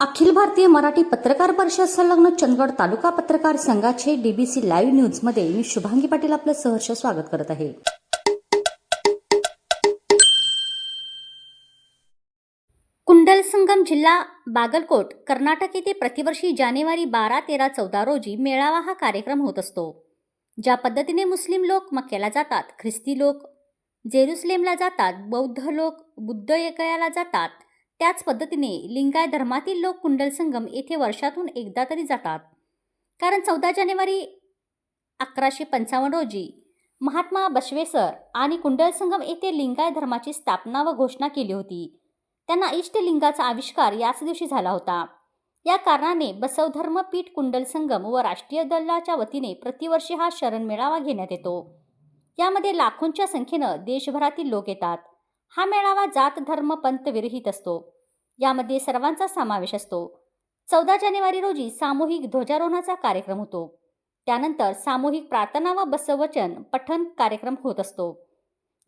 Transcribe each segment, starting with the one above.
अखिल भारतीय मराठी पत्रकार परिषद संलग्न चंदगड तालुका पत्रकार संघाचे डीबीसी लाईव्ह न्यूजमध्ये मी शुभांगी पाटील आपलं सहर्ष स्वागत करत आहे. कुंडल संगम जिल्हा बागलकोट कर्नाटक येथे प्रतिवर्षी जानेवारी बारा तेरा चौदा रोजी मेळावा हा कार्यक्रम होत असतो. ज्या पद्धतीने मुस्लिम लोक मक्क्याला जातात ख्रिस्ती लोक जेरुसलेमला जातात बौद्ध लोक बुद्ध एकयाला जातात त्याच पद्धतीने लिंगाय धर्मातील लोक कुंडल संगम येथे वर्षातून एकदा तरी जातात. कारण चौदा जानेवारी अकराशे पंचावन्न रोजी महात्मा बसवेसर आणि कुंडल संगम येथे लिंगाय धर्माची स्थापना व घोषणा केली होती. त्यांना इष्टलिंगाचा आविष्कार याच दिवशी झाला होता. या कारणाने बसवधर्म पीठ कुंडल संगम व राष्ट्रीय दलाच्या वतीने प्रतिवर्षी हा शरण मेळावा घेण्यात येतो. यामध्ये लाखोंच्या संख्येनं देशभरातील लोक येतात. हा मेळावा जात धर्म पंथ विरहित असतो. यामध्ये सर्वांचा समावेश असतो. चौदा जानेवारी रोजी सामूहिक ध्वजारोहणाचा कार्यक्रम होतो. त्यानंतर सामूहिक प्रार्थना व बसवचन पठण कार्यक्रम होत असतो.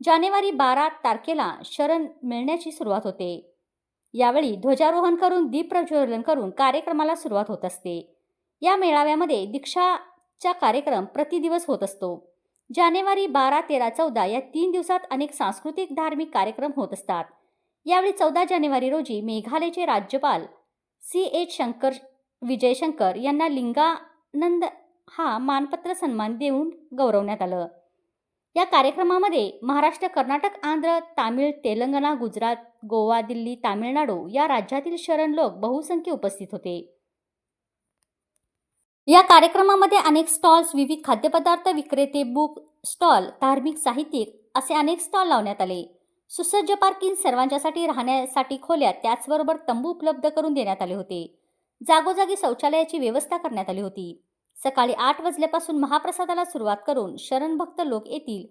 जानेवारी बारा तारखेला शरण मिळण्याची सुरुवात होते. यावेळी ध्वजारोहण करून दीप प्रज्वलन करून कार्यक्रमाला सुरुवात होत असते. या मेळाव्यामध्ये दीक्षाचा कार्यक्रम प्रतिदिवस होत असतो. जानेवारी बारा तेरा चौदा या तीन दिवसात अनेक सांस्कृतिक धार्मिक कार्यक्रम होत असतात. यावेळी चौदा जानेवारी रोजी मेघालयचे राज्यपाल सी एच शंकर विजयशंकर यांना लिंगानंद हा मानपत्र सन्मान देऊन गौरवण्यात आलं. या कार्यक्रमामध्ये महाराष्ट्र कर्नाटक आंध्र तामिळ तेलंगणा गुजरात गोवा दिल्ली तामिळनाडू या राज्यातील शरण लोक बहुसंख्य उपस्थित होते. या कार्यक्रमामध्ये अनेक स्टॉल्स विविध खाद्यपदार्थ विक्रेते बुक स्टॉल धार्मिक साहित्यिक असे अनेक स्टॉल लावण्यात आले. सुसज्ज पार्किंग सर्वांच्यासाठी राहण्यासाठी खोल्या त्याचबरोबर तंबू उपलब्ध करून देण्यात आले होते. जागोजागी शौचालयाची व्यवस्था करण्यात आली होती. सकाळी आठ वाजल्यापासून महाप्रसादाला सुरुवात करून शरणभक्त लोक येतील.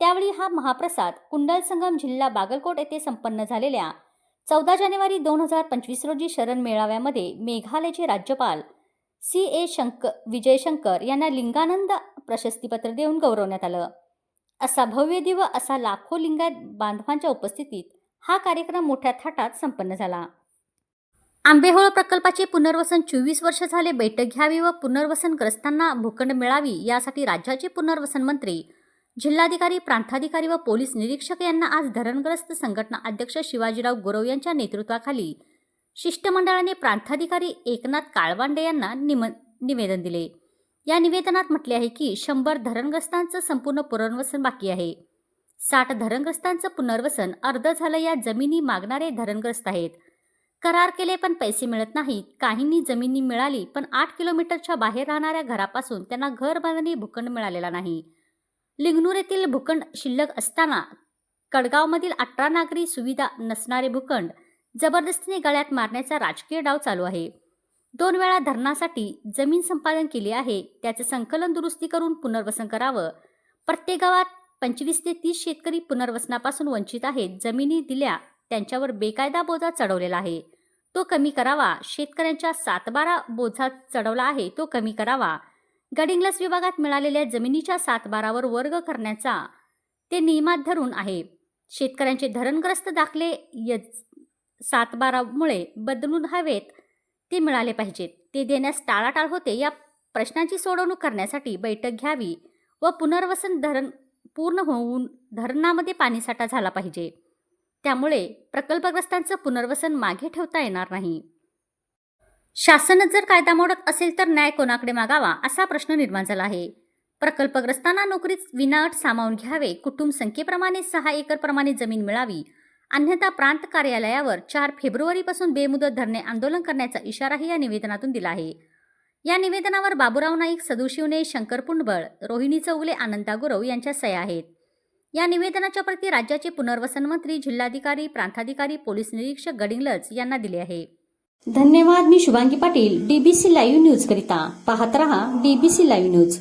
त्यावेळी हा महाप्रसाद कुंडल संगम जिल्हा बागलकोट येथे संपन्न झालेल्या चौदा जानेवारी दोन हजार पंचवीस रोजी शरण मेळाव्यामध्ये मेघालयचे राज्यपाल सी. ए. शंकर विजयशंकर यांना लिंगानंद प्रशस्तीपत्र देऊन गौरवण्यात आलं. असा भव्य दिव असा लाखो लिंगायत बांधवांच्या उपस्थितीत हा कार्यक्रम मोठ्या थाटात संपन्न झाला. आंबेहोळ प्रकल्पाचे पुनर्वसन चोवीस वर्ष झाले बैठक घ्यावी व पुनर्वसनग्रस्तांना भूखंड मिळावी यासाठी राज्याचे पुनर्वसन मंत्री जिल्हाधिकारी प्रांताधिकारी व पोलीस निरीक्षक यांना आज धरणग्रस्त संघटना अध्यक्ष शिवाजीराव गुरव यांच्या नेतृत्वाखाली शिष्टमंडळाने प्रांताधिकारी एकनाथ काळवांडे यांना निम निवेदन दिले. या निवेदनात म्हटले आहे की शंभर धरणग्रस्तांचं संपूर्ण पुनर्वसन बाकी आहे. साठ धरणग्रस्तांचं पुनर्वसन अर्ध झालं या जमिनी मागणारे धरणग्रस्त आहेत. करार केले पण पैसे मिळत नाहीत. काहींनी जमिनी मिळाली पण आठ किलोमीटरच्या बाहेर राहणाऱ्या घरापासून त्यांना घर बांधणी भूखंड मिळालेला नाही. लिंगनूर येथील भूखंड शिल्लक असताना कडगावमधील अठरा नागरी सुविधा नसणारे भूखंड जबरदस्तीने गळ्यात मारण्याचा राजकीय डाव चालू आहे. दोन वेळा धरणासाठी जमीन संपादन केली आहे. त्याचे संकलन दुरुस्ती करून पुनर्वसन करावं. प्रत्येक गावात पंचवीस ते तीस शेतकरी पुनर्वसनापासून वंचित आहेत. जमिनी दिल्या त्यांच्यावर बेकायदा बोजा चढवलेला आहे. तो कमी करावा. शेतकऱ्यांच्या सातबारा बोजा चढवला आहे तो कमी करावा. गडिंग्लस विभागात मिळालेल्या जमिनीच्या सातबारावर वर्ग करण्याचा ते नियमात धरून आहे. शेतकऱ्यांचे धरणग्रस्त दाखले सातबारामुळे बदलून हवेत ते मिळाले पाहिजेत. ते देण्यास टाळाटाळ होते या प्रश्नांची सोडवणूक करण्यासाठी बैठक घ्यावी व पुनर्वसन धरण पूर्ण होऊन धरणामध्ये पाणीसाठा झाला पाहिजे. त्यामुळे प्रकल्पग्रस्तांचं पुनर्वसन मागे ठेवता येणार नाही. शासनच जर कायदा मोडत असेल तर न्याय कोणाकडे मागावा असा प्रश्न निर्माण झाला आहे. प्रकल्पग्रस्तांना नोकरीत विनाअट सामावून घ्यावे कुटुंब संख्येप्रमाणे सहा एकरप्रमाणे जमीन मिळावी अन्यथा प्रांत कार्यालयावर चार फेब्रुवारीपासून बेमुदत धरणे आंदोलन करण्याचा इशाराही या निवेदनातून दिला आहे. या निवेदनावर बाबुराव नाईक सदुशिवने शंकर पुंडबळ रोहिणी चौगले आनंदा गुरव यांच्या सह्या आहेत. या निवेदनाच्या प्रती राज्याचे पुनर्वसन मंत्री जिल्हाधिकारी प्रांताधिकारी पोलीस निरीक्षक गडिंगलच यांना दिले आहे. धन्यवाद मी Shubhangi Patil DBC live news करिता पाहत रहा डीबीसी लाईव्ह न्यूज.